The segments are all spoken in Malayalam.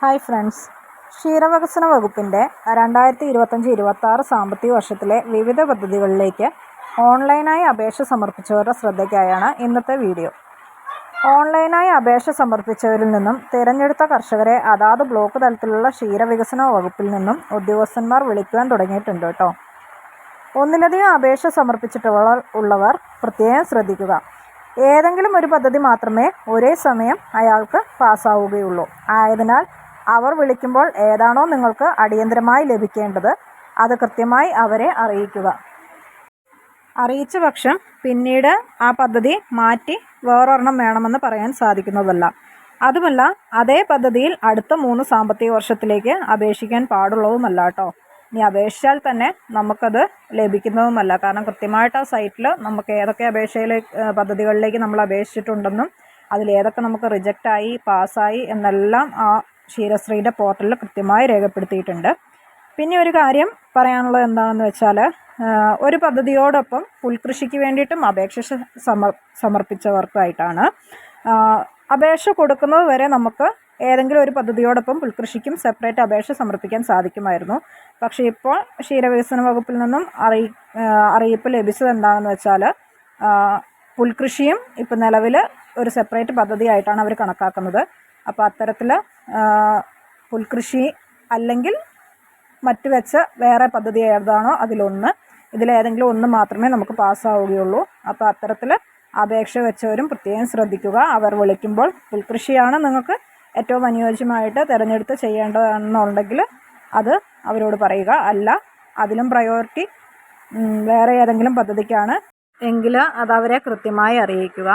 ഹായ് ഫ്രണ്ട്സ് ക്ഷീരവികസന വകുപ്പിന്റെ രണ്ടായിരത്തി ഇരുപത്തഞ്ച് ഇരുപത്താറ് സാമ്പത്തിക വർഷത്തിലെ വിവിധ പദ്ധതികളിലേക്ക് ഓൺലൈനായി അപേക്ഷ സമർപ്പിച്ചവരുടെ ശ്രദ്ധയ്ക്കായാണ് ഇന്നത്തെ വീഡിയോ. ഓൺലൈനായി അപേക്ഷ സമർപ്പിച്ചവരിൽ നിന്നും തിരഞ്ഞെടുത്ത കർഷകരെ അതാത് ബ്ലോക്ക് തലത്തിലുള്ള ക്ഷീരവികസന വകുപ്പിൽ നിന്നും ഉദ്യോഗസ്ഥന്മാർ വിളിക്കുവാൻ തുടങ്ങിയിട്ടുണ്ട് കേട്ടോ. ഒന്നിലധികം അപേക്ഷ സമർപ്പിച്ചിട്ടുള്ള ഉള്ളവർ പ്രത്യേകം ശ്രദ്ധിക്കുക. ഏതെങ്കിലും ഒരു പദ്ധതി മാത്രമേ ഒരേ സമയം അയാൾക്ക് പാസ്സാവുകയുള്ളൂ. ആയതിനാൽ അവർ വിളിക്കുമ്പോൾ ഏതാണോ നിങ്ങൾക്ക് അടിയന്തരമായി ലഭിക്കേണ്ടത് അത് കൃത്യമായി അവരെ അറിയിക്കുക. അറിയിച്ച പക്ഷം പിന്നീട് ആ പദ്ധതി മാറ്റി വേറൊരെണ്ണം വേണമെന്ന് പറയാൻ സാധിക്കുന്നതല്ല. അതുമല്ല അതേ പദ്ധതിയിൽ അടുത്ത മൂന്ന് സാമ്പത്തിക വർഷത്തിലേക്ക് അപേക്ഷിക്കാൻ പാടുള്ളതുമല്ല കേട്ടോ. ഇനി അപേക്ഷിച്ചാൽ തന്നെ നമുക്കത് ലഭിക്കുന്നതുമല്ല. കാരണം കൃത്യമായിട്ട് ആ സൈറ്റിൽ നമുക്ക് ഏതൊക്കെ അപേക്ഷയിലേക്ക് പദ്ധതികളിലേക്ക് നമ്മൾ അപേക്ഷിച്ചിട്ടുണ്ടെന്നും അതിലേതൊക്കെ നമുക്ക് റിജക്റ്റായി പാസ്സായി എന്നെല്ലാം ആ ക്ഷീരശ്രീയുടെ പോർട്ടലിൽ കൃത്യമായി രേഖപ്പെടുത്തിയിട്ടുണ്ട്. പിന്നെ ഒരു കാര്യം പറയാനുള്ളത് എന്താണെന്ന് വെച്ചാൽ ഒരു പദ്ധതിയോടൊപ്പം പുൽകൃഷിക്ക് വേണ്ടിയിട്ടും അപേക്ഷ സമർ സമർപ്പിച്ചവർക്കായിട്ടാണ്. അപേക്ഷ കൊടുക്കുന്നത് വരെ നമുക്ക് ഏതെങ്കിലും ഒരു പദ്ധതിയോടൊപ്പം പുൽകൃഷിക്കും സെപ്പറേറ്റ് അപേക്ഷ സമർപ്പിക്കാൻ സാധിക്കുമായിരുന്നു. പക്ഷേ ഇപ്പോൾ ക്ഷീരവികസന വകുപ്പിൽ നിന്നും അറിയി അറിയിപ്പ് ലഭിച്ചത് എന്താണെന്ന് വെച്ചാൽ പുൽകൃഷിയും ഇപ്പോൾ നിലവിൽ ഒരു സെപ്പറേറ്റ് പദ്ധതിയായിട്ടാണ് അവർ കണക്കാക്കുന്നത്. അപ്പോൾ അത്തരത്തിൽ പുൽകൃഷി അല്ലെങ്കിൽ മറ്റു വെച്ച വേറെ പദ്ധതി ഏതാണോ അതിലൊന്ന് ഇതിലേതെങ്കിലും ഒന്ന് മാത്രമേ നമുക്ക് പാസ്സാവുകയുള്ളൂ. അപ്പോൾ അത്തരത്തിൽ അപേക്ഷ വെച്ചവരും പ്രത്യേകം ശ്രദ്ധിക്കുക. അവർ വിളിക്കുമ്പോൾ പുൽകൃഷിയാണ് നിങ്ങൾക്ക് ഏറ്റവും അനുയോജ്യമായിട്ട് തിരഞ്ഞെടുത്ത് ചെയ്യേണ്ടതെന്നുണ്ടെങ്കിൽ അത് അവരോട് പറയുക. അല്ല അതിലും പ്രയോറിറ്റി വേറെ ഏതെങ്കിലും പദ്ധതിക്കാണ് എങ്കിൽ അതവരെ കൃത്യമായി അറിയിക്കുക.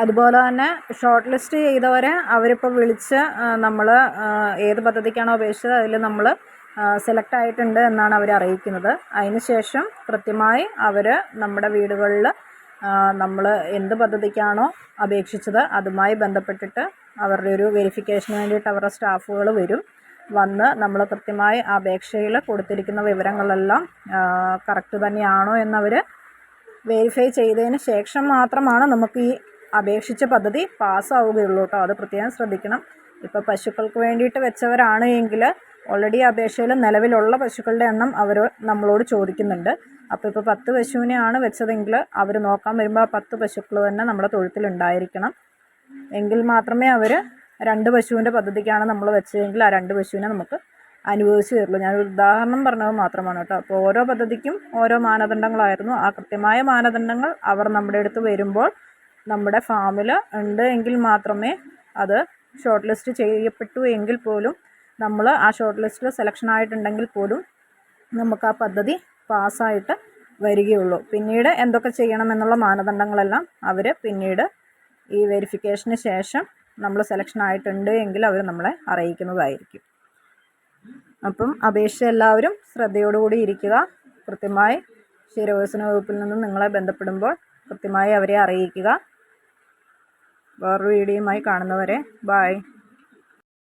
അതുപോലെ തന്നെ ഷോർട്ട് ലിസ്റ്റ് ചെയ്തവരെ അവരിപ്പോൾ വിളിച്ച് നമ്മൾ ഏത് പദ്ധതിക്കാണോ അപേക്ഷിച്ചത് അതിൽ നമ്മൾ സെലക്ട് ആയിട്ടുണ്ട് എന്നാണ് അവർ അറിയിക്കുന്നത്. അതിന് ശേഷം കൃത്യമായി അവർ നമ്മുടെ വീടുകളിൽ നമ്മൾ എന്ത് പദ്ധതിക്കാണോ അപേക്ഷിച്ചത് അതുമായി ബന്ധപ്പെട്ടിട്ട് അവരുടെ ഒരു വെരിഫിക്കേഷന് വേണ്ടിയിട്ട് അവരുടെ സ്റ്റാഫുകൾ വരും. വന്ന് നമ്മൾ കൃത്യമായി അപേക്ഷയിൽ കൊടുത്തിരിക്കുന്ന വിവരങ്ങളെല്ലാം കറക്റ്റ് തന്നെയാണോ എന്നവർ വെരിഫൈ ചെയ്തതിന് ശേഷം മാത്രമാണ് നമുക്ക് ഈ അപേക്ഷിച്ച പദ്ധതി പാസ്സാവുകയുള്ളൂ കേട്ടോ. അത് പ്രത്യേകം ശ്രദ്ധിക്കണം. ഇപ്പോൾ പശുക്കൾക്ക് വേണ്ടിയിട്ട് വെച്ചവരാണ് എങ്കിൽ ഓൾറെഡി അപേക്ഷയിൽ നിലവിലുള്ള പശുക്കളുടെ എണ്ണം അവർ നമ്മളോട് ചോദിക്കുന്നുണ്ട്. അപ്പോൾ ഇപ്പോൾ പത്ത് പശുവിനെയാണ് വെച്ചതെങ്കിൽ അവർ നോക്കാൻ വരുമ്പോൾ ആ പത്ത് പശുക്കൾ തന്നെ നമ്മുടെ തൊഴുത്തിലുണ്ടായിരിക്കണം എങ്കിൽ മാത്രമേ അവർ രണ്ട് പശുവിന്റെ പദ്ധതിക്കാണ് നമ്മൾ വെച്ചതെങ്കിൽ ആ രണ്ട് പശുവിനെ നമുക്ക് അനുഭവിച്ച് തരുള്ളൂ ഞാനൊരു ഉദാഹരണം പറഞ്ഞത് മാത്രമാണ് കേട്ടോ. അപ്പോൾ ഓരോ പദ്ധതിക്കും ഓരോ മാനദണ്ഡങ്ങളായിരുന്നു. ആ കൃത്യമായ മാനദണ്ഡങ്ങൾ അവർ നമ്മുടെ അടുത്ത് വരുമ്പോൾ നമ്മുടെ ഫാമിൽ ഉണ്ട് എങ്കിൽ മാത്രമേ അത് ഷോർട്ട് ലിസ്റ്റ് ചെയ്യപ്പെട്ടു എങ്കിൽ പോലും നമ്മൾ ആ ഷോർട്ട് ലിസ്റ്റിൽ സെലക്ഷൻ ആയിട്ടുണ്ടെങ്കിൽ പോലും നമുക്ക് ആ പദ്ധതി പാസ്സായിട്ട് വരികയുള്ളൂ. പിന്നീട് എന്തൊക്കെ ചെയ്യണമെന്നുള്ള മാനദണ്ഡങ്ങളെല്ലാം അവർ പിന്നീട് ഈ വെരിഫിക്കേഷന് ശേഷം നമ്മൾ സെലക്ഷൻ ആയിട്ടുണ്ട് എങ്കിൽ അവർ നമ്മളെ അറിയിക്കുന്നതായിരിക്കും. അപ്പം അപേക്ഷ എല്ലാവരും ശ്രദ്ധയോടുകൂടി ഇരിക്കുക. കൃത്യമായി ക്ഷീരവികസന വകുപ്പിൽ നിന്നും നിങ്ങളെ ബന്ധപ്പെടുമ്പോൾ കൃത്യമായി അവരെ അറിയിക്കുക. വേറൊരു വീഡിയോയുമായി കാണുന്നവരെ ബായ്